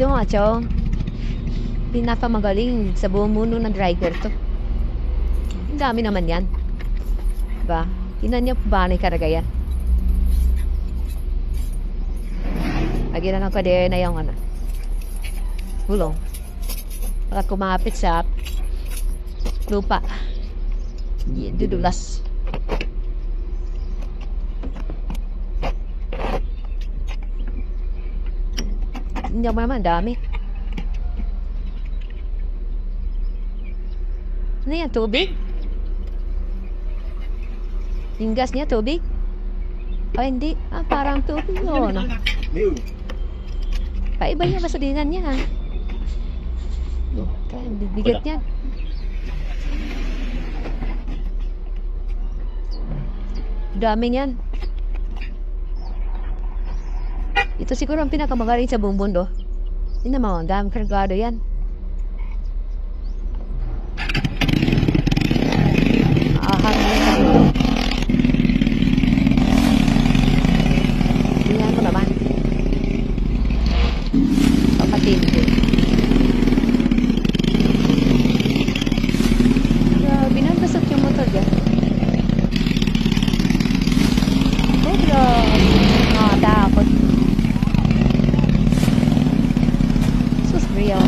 Ito nga, Chong. Pinakamagaling sa buong mundo ng driver to. Ang dami naman yan. Diba? Tingnan niyo ba na karagayan? Lagyan na ng kadena yung ano. Gulong. Para kumapit sa lupa. Yeah, dudulas. Hindi mo naman, dami. Ano yan, tubig? Yung gas niya, tubig? Ay, hindi. Ah, parang tubig yun. Liw. Paiba niya basalinan niya. ha? Kaya, bibigat yan. Dami niyan. Ito siguro ang pinakamagaling sa buong mundo. Hindi naman, ang dami kargado yan. Ahang mo sa ito. Tingnan ko naman. Kapatid ko. Grabe na, basot yung motor dyan. Oh, grabe. Nakatakot.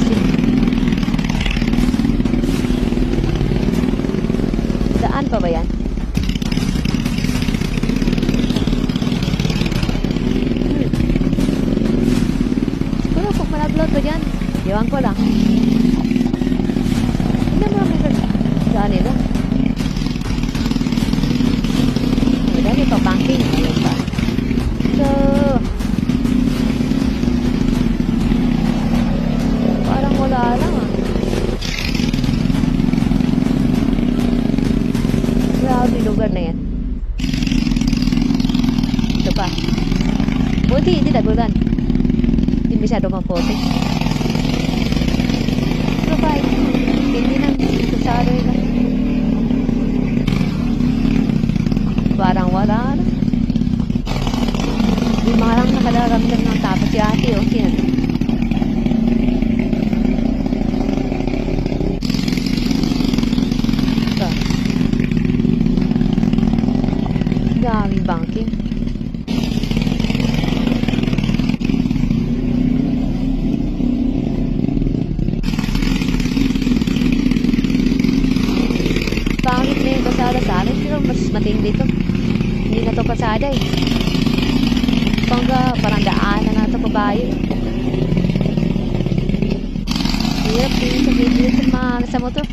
Seryoso. Daan pa ba yan? Siguro kung malaglag ba dyan? Ewan ko lang. Hindi mo naman daan nila. Wala, may pa-banking. Ayun pa. So, parang wala lang ah. Grabe lugar na yan. Ito pa. Buti hindi nagulan. Hindi masyado maputi. Ito pa. Hindi nang kusado nila. Parang wala na. Hindi marang nakalaramdam ng tapos si ate o siya. Matindi to. Hindi na to kasada eh. Pangga, parang daanan na to babae. Hirap din sa video sa mga sa motor.